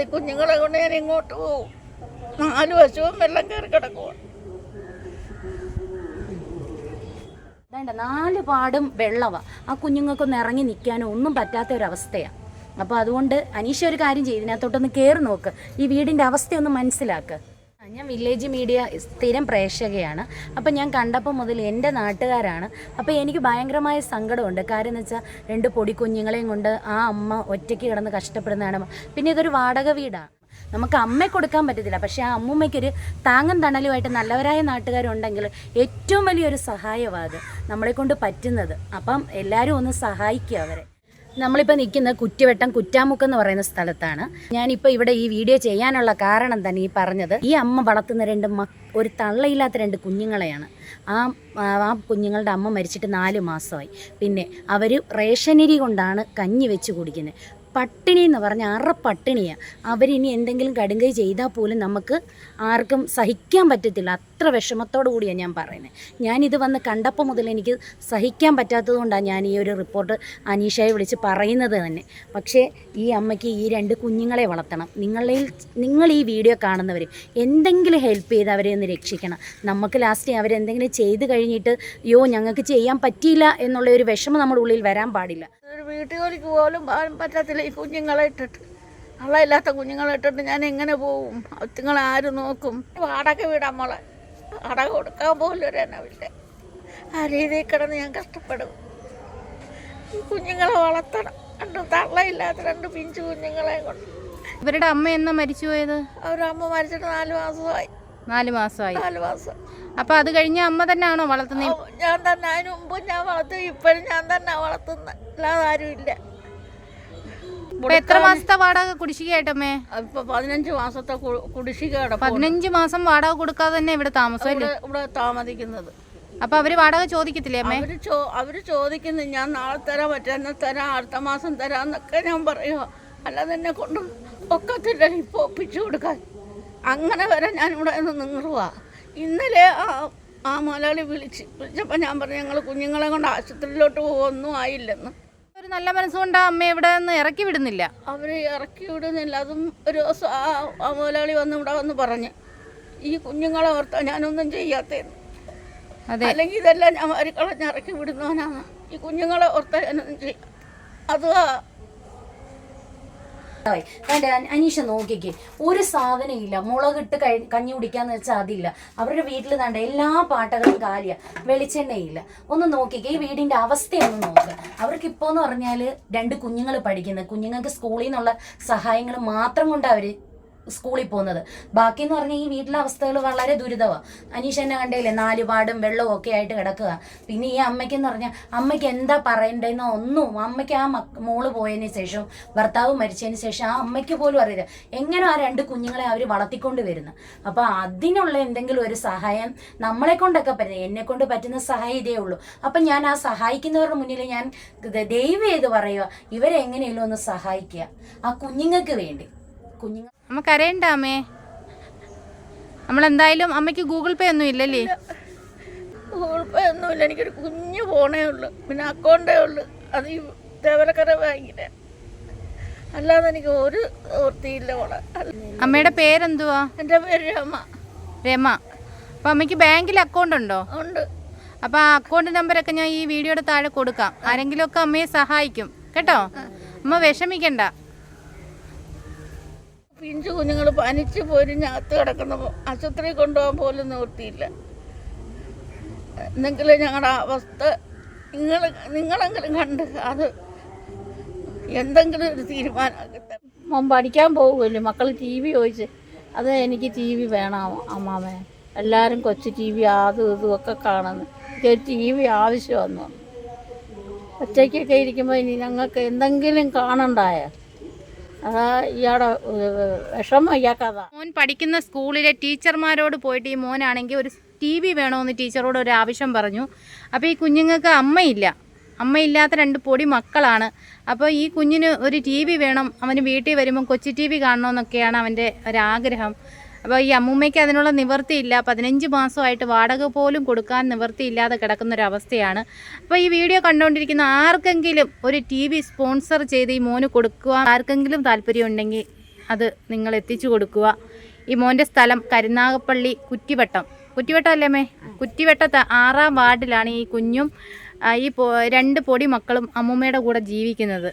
ഈ കുഞ്ഞുങ്ങളെ കൊണ്ട് ഞാൻ ഇങ്ങോട്ട് പോകും നാല് വശവും വെള്ളം കയറി കിടക്കുക വേണ്ട നാല് പാടും വെള്ളവാ. ആ കുഞ്ഞുങ്ങൾക്കൊന്ന് ഇറങ്ങി നിൽക്കാനോ ഒന്നും പറ്റാത്ത ഒരു അവസ്ഥയാണ് അപ്പോൾ അതുകൊണ്ട് അനീഷ ഒരു കാര്യം ചെയ്തിനകത്തോട്ടൊന്ന് കയറി നോക്ക്. ഈ വീടിന്റെ അവസ്ഥയൊന്ന് മനസ്സിലാക്ക്. ആ, ഞാൻ വില്ലേജ് മീഡിയ സ്ഥിരം പ്രേക്ഷകയാണ്. അപ്പം ഞാൻ കണ്ടപ്പോൾ മുതൽ എന്റെ നാട്ടുകാരാണ്. അപ്പോൾ എനിക്ക് ഭയങ്കരമായ സങ്കടമുണ്ട്. കാര്യം എന്ന് വെച്ചാൽ രണ്ട് പൊടി കുഞ്ഞുങ്ങളെയും കൊണ്ട് ആ അമ്മ ഒറ്റയ്ക്ക് കിടന്ന് കഷ്ടപ്പെടുന്നതാണ്. പിന്നെ ഇതൊരു വാടക വീടാണ് നമുക്ക് അമ്മയെ കൊടുക്കാൻ പറ്റത്തില്ല. പക്ഷേ ആ അമ്മൂമ്മയ്ക്കൊരു താങ്ങും തണലുമായിട്ട് നല്ലവരായ നാട്ടുകാരുണ്ടെങ്കിൽ ഏറ്റവും വലിയൊരു സഹായമാണ് അത്. നമ്മളെ കൊണ്ട് പറ്റുന്നത്. അപ്പം എല്ലാവരും ഒന്ന് സഹായിക്കുക അവരെ. നമ്മളിപ്പോൾ നിൽക്കുന്ന കുറ്റിവട്ടം കുറ്റാമുക്ക് എന്ന് പറയുന്ന സ്ഥലത്താണ്. ഞാനിപ്പോൾ ഇവിടെ ഈ വീഡിയോ ചെയ്യാനുള്ള കാരണം തന്നെ ഈ പറഞ്ഞത് ഈ അമ്മ വളർത്തുന്ന രണ്ട് ഒരു തള്ളയില്ലാത്ത രണ്ട് കുഞ്ഞുങ്ങളെയാണ്. ആ ആ കുഞ്ഞുങ്ങളുടെ അമ്മ മരിച്ചിട്ട് നാല് മാസമായി. പിന്നെ അവർ റേഷനരി കൊണ്ടാണ് കഞ്ഞി വെച്ച് കുടിക്കുന്നത്. പട്ടിണി എന്ന് പറഞ്ഞാൽ അറ പട്ടിണിയാണ് അവരിനി എന്തെങ്കിലും കടുങ്കൈ ചെയ്താൽ പോലും നമുക്ക് ആർക്കും സഹിക്കാൻ പറ്റത്തില്ല. അത്ര വിഷമത്തോടു കൂടിയാണ് ഞാൻ പറയുന്നത് ഞാനിത് വന്ന് കണ്ടപ്പോൾ മുതൽ എനിക്ക് സഹിക്കാൻ പറ്റാത്തതുകൊണ്ടാണ് ഞാൻ ഈ ഒരു റിപ്പോർട്ട് അനീഷയെ വിളിച്ച് പറയുന്നത് തന്നെ. പക്ഷേ ഈ അമ്മയ്ക്ക് ഈ രണ്ട് കുഞ്ഞുങ്ങളെ വളർത്തണം. നിങ്ങളിൽ നിങ്ങൾ ഈ വീഡിയോ കാണുന്നവർ എന്തെങ്കിലും ഹെൽപ്പ് ചെയ്ത് അവരെ ഒന്ന് രക്ഷിക്കണം. നമുക്ക് ലാസ്റ്റ് അവരെന്തെങ്കിലും ചെയ്ത് കഴിഞ്ഞിട്ട് യോ ഞങ്ങൾക്ക് ചെയ്യാൻ പറ്റിയില്ല എന്നുള്ള ഒരു വിഷമം നമ്മുടെ ഉള്ളിൽ വരാൻ പാടില്ല. ഒരു വീട്ടു ജോലിക്ക് പോലും പോകാൻ പറ്റത്തില്ല. ഈ കുഞ്ഞുങ്ങളെ ഇട്ടിട്ട്. അള്ളയില്ലാത്ത കുഞ്ഞുങ്ങളെ ഇട്ടിട്ട് ഞാൻ എങ്ങനെ പോവും? അതുങ്ങളെ ആര് നോക്കും? വാടക വീടാ മോളെ. വാടക കൊടുക്കാൻ പോലും ഒരു എണ്ണമില്ല ആ രീതിയിൽ കിടന്ന് ഞാൻ കഷ്ടപ്പെടും. ഈ കുഞ്ഞുങ്ങളെ വളർത്തണം. രണ്ട് തള്ളയില്ലാത്ത രണ്ട് പിഞ്ചു കുഞ്ഞുങ്ങളെ കൊണ്ട്. ഇവരുടെ അമ്മ എന്നാ മരിച്ചു പോയത്? അമ്മ മരിച്ചിട്ട് നാല് മാസമായി. നാല് മാസമായി. നാല് മാസം. അപ്പൊ അത് കഴിഞ്ഞ അമ്മ തന്നെയാണോ വളർത്തുന്നത് ഞാൻ തന്നെ അതിന് മുമ്പ് ഞാൻ വളർത്തും. ഇപ്പോഴും ഞാൻ തന്നെ വളർത്തുന്ന. അല്ലാതെ ആരുമില്ല ഇപ്പൊ എത്ര മാസത്തെ വാടക കുടിശ്ശികയായിട്ടമ്മേ ഇപ്പൊ പതിനഞ്ച് മാസത്തെ കുടിശ്ശിക പതിനഞ്ച് മാസം വാടക കൊടുക്കാതെ തന്നെ ഇവിടെ താമസം ഇവിടെ താമസിക്കുന്നത്. അപ്പൊ അവർ വാടക ചോദിക്കത്തില്ലേ അമ്മേ? അവർ ചോ അവർ ചോദിക്കുന്നു ഞാൻ നാളെ തരാം മറ്റന്നെ തരാം അടുത്ത മാസം തരാന്നൊക്കെ ഞാൻ പറയുക അല്ലാതെ എന്നെ കൊണ്ട് ഒക്കത്തില്ല ഇപ്പൊ ഒപ്പിച്ചു കൊടുക്കാൻ. അങ്ങനെ വരെ ഞാൻ ഇവിടെ നിന്ന് നിങ്ങളുക ഇന്നലെ ആ ആ മലയാളി വിളിച്ച് വിളിച്ചപ്പോൾ ഞാൻ പറഞ്ഞു ഞങ്ങൾ കുഞ്ഞുങ്ങളെ കൊണ്ട് ആശുപത്രിയിലോട്ട് പോകുമൊന്നും ആയില്ലെന്ന്. ഒരു നല്ല മനസ്സുകൊണ്ട് അമ്മ ഇവിടെ നിന്ന് ഇറക്കി വിടുന്നില്ല. അവർ ഇറക്കി വിടുന്നില്ല. അതും ഒരു ദിവസം ആ ആ മുതലാളി വന്ന് ഇവിടെ വന്ന് പറഞ്ഞ് ഈ കുഞ്ഞുങ്ങളെ ഓർത്താ ഞാനൊന്നും ചെയ്യാത്തേന്ന്. അതെ. അല്ലെങ്കിൽ ഇതെല്ലാം ഞാൻ വരിക്കളഞ്ഞ് ഇറക്കി വിടുന്നവനാണ്. ഈ കുഞ്ഞുങ്ങളെ ഓർത്താ ഞാനൊന്നും ചെയ്യാം. അത് വേണ്ട അന- അനീഷ നോക്കിക്കേ. ഒരു സാധനം ഇല്ല. മുളകിട്ട് കഴി കഞ്ഞി കുടിക്കാന്ന് വെച്ചാൽ അതില്ല. അവരുടെ വീട്ടിൽ കണ്ട എല്ലാ പാട്ടകളും കാലിയ. വെളിച്ചെണ്ണയില്ല. ഒന്ന് നോക്കിക്കേ ഈ വീടിന്റെ അവസ്ഥയൊന്ന് നോക്ക്. അവർക്ക് ഇപ്പോൾ എന്ന് പറഞ്ഞാൽ രണ്ട് കുഞ്ഞുങ്ങൾ പഠിക്കുന്നത് കുഞ്ഞുങ്ങൾക്ക് സ്കൂളിൽ നിന്നുള്ള സഹായങ്ങൾ മാത്രം കൊണ്ട് അവർ സ്കൂളിൽ പോകുന്നത്. ബാക്കി എന്ന് പറഞ്ഞാൽ ഈ വീട്ടിലെ അവസ്ഥകൾ വളരെ ദുരിതമാണ് അനീഷ് എന്നെ കണ്ടേലേ നാല് പാടും വെള്ളവും ഒക്കെ ആയിട്ട് കിടക്കുക പിന്നെ ഈ അമ്മയ്ക്കെന്ന് പറഞ്ഞാൽ അമ്മയ്ക്ക് എന്താ പറയണ്ടെന്നോ ഒന്നും അമ്മയ്ക്ക് ആ മോൾ പോയതിന് ശേഷം ഭർത്താവ് മരിച്ചതിന് ശേഷം ആ അമ്മയ്ക്ക് പോലും അറിയില്ല. എങ്ങനെ ആ രണ്ട് കുഞ്ഞുങ്ങളെ അവർ വളർത്തിക്കൊണ്ട് വരുന്നു? അപ്പോൾ അതിനുള്ള എന്തെങ്കിലും ഒരു സഹായം നമ്മളെ കൊണ്ടൊക്കെ പറ്റുന്നത് എന്നെ കൊണ്ട് പറ്റുന്ന സഹായം ഇതേ ഉള്ളൂ. അപ്പം ഞാൻ ആ സഹായിക്കുന്നവരുടെ മുന്നിൽ ഞാൻ ദൈവം ചെയ്ത് പറയുക ഇവരെ എങ്ങനെയെങ്കിലും ഒന്ന് സഹായിക്കുക. ആ കുഞ്ഞുങ്ങൾക്ക് വേണ്ടി. കുഞ്ഞുങ്ങൾ അമ്മ കരയണ്ട അമ്മേ. നമ്മളെന്തായാലും അമ്മയ്ക്ക് ഗൂഗിൾ പേ ഒന്നും ഇല്ലല്ലേ? ഗൂഗിൾ പേ ഒന്നും ഒന്നുമില്ല. എനിക്കൊരു കുഞ്ഞു ഫോണേ ഉള്ളു. പിന്നെ അക്കൗണ്ടേ ഉള്ളു. അത് ഈ ദേവലക്കര ബാങ്കിന് അല്ലാതെ എനിക്ക് ഒരു വൃത്തിയില്ല ഓളെ അമ്മയുടെ പേരെന്തുവാ? എന്റെ പേര് രമ. രമ. അപ്പൊ അമ്മയ്ക്ക് ബാങ്കിൽ അക്കൗണ്ട് ഉണ്ടോ? ഉണ്ട്. അപ്പൊ ആ അക്കൗണ്ട് നമ്പറൊക്കെ ഞാൻ ഈ വീഡിയോയുടെ താഴെ കൊടുക്കാം. ആരെങ്കിലും ഒക്കെ അമ്മയെ സഹായിക്കും. കേട്ടോ? അമ്മ വിഷമിക്കണ്ട. പിഞ്ചു കുഞ്ഞുങ്ങൾ പനിച്ച് പൊരിഞ്ഞകത്ത് കിടക്കുന്ന ആശുപത്രിയിൽ കൊണ്ടുപോകാൻ പോലും നിവൃത്തിയില്ല. എന്നെങ്കിലും ഞങ്ങളുടെ അവസ്ഥ നിങ്ങൾ നിങ്ങളെങ്കിലും കണ്ട് അത് എന്തെങ്കിലും ഒരു തീരുമാനമാക്കി തരണം. മോൻ പഠിക്കാൻ പോകുമല്ലോ മക്കൾ ടി വി ചോദിച്ച് അത് എനിക്ക് ടി വി വേണം അമ്മാമേ. എല്ലാവരും കൊച്ചു ടി വി അതും ഇതും ഒക്കെ കാണുന്നു. എനിക്കൊരു ടി വി പറഞ്ഞു. ഒറ്റയ്ക്കൊക്കെ ഇരിക്കുമ്പോൾ ഇനി ഞങ്ങൾക്ക് എന്തെങ്കിലും കാണണ്ടായ? മോൻ പഠിക്കുന്ന സ്കൂളിലെ ടീച്ചർമാരോട് പോയിട്ട് ഈ മോനാണെങ്കിൽ ഒരു ടി വി വേണമെന്ന് ടീച്ചറോട് ഒരു ആവശ്യം പറഞ്ഞു. അപ്പോൾ ഈ കുഞ്ഞുങ്ങൾക്ക് അമ്മയില്ല. അമ്മയില്ലാത്ത രണ്ട് പൊടി മക്കളാണ്. അപ്പോൾ ഈ കുഞ്ഞിന് ഒരു ടി വി വേണം. അവന് വീട്ടിൽ വരുമ്പം കൊച്ചു ടി വി കാണണമെന്നൊക്കെയാണ് അവന്റെ ഒരാഗ്രഹം. അപ്പോൾ ഈ അമ്മൂമ്മയ്ക്ക് അതിനുള്ള നിവൃത്തിയില്ല പതിനഞ്ച് മാസമായിട്ട് വാടക പോലും കൊടുക്കാൻ നിവൃത്തിയില്ലാതെ കിടക്കുന്നൊരവസ്ഥയാണ്. അപ്പോൾ ഈ വീഡിയോ കണ്ടുകൊണ്ടിരിക്കുന്ന ആർക്കെങ്കിലും ഒരു ടി വി സ്പോൺസർ ചെയ്ത് ഈ മോന് കൊടുക്കുക ആർക്കെങ്കിലും താല്പര്യമുണ്ടെങ്കിൽ അത് നിങ്ങൾ എത്തിച്ചു കൊടുക്കുക. ഈ മോന്റെ സ്ഥലം കരുനാഗപ്പള്ളി കുറ്റിവട്ടം. കുറ്റിവട്ടം അല്ലേ മേ കുറ്റിവട്ടത്ത് ആറാം വാർഡിലാണ് ഈ കുഞ്ഞും ഈ രണ്ട് പൊടി മക്കളും അമ്മൂമ്മയുടെ കൂടെ ജീവിക്കുന്നത്.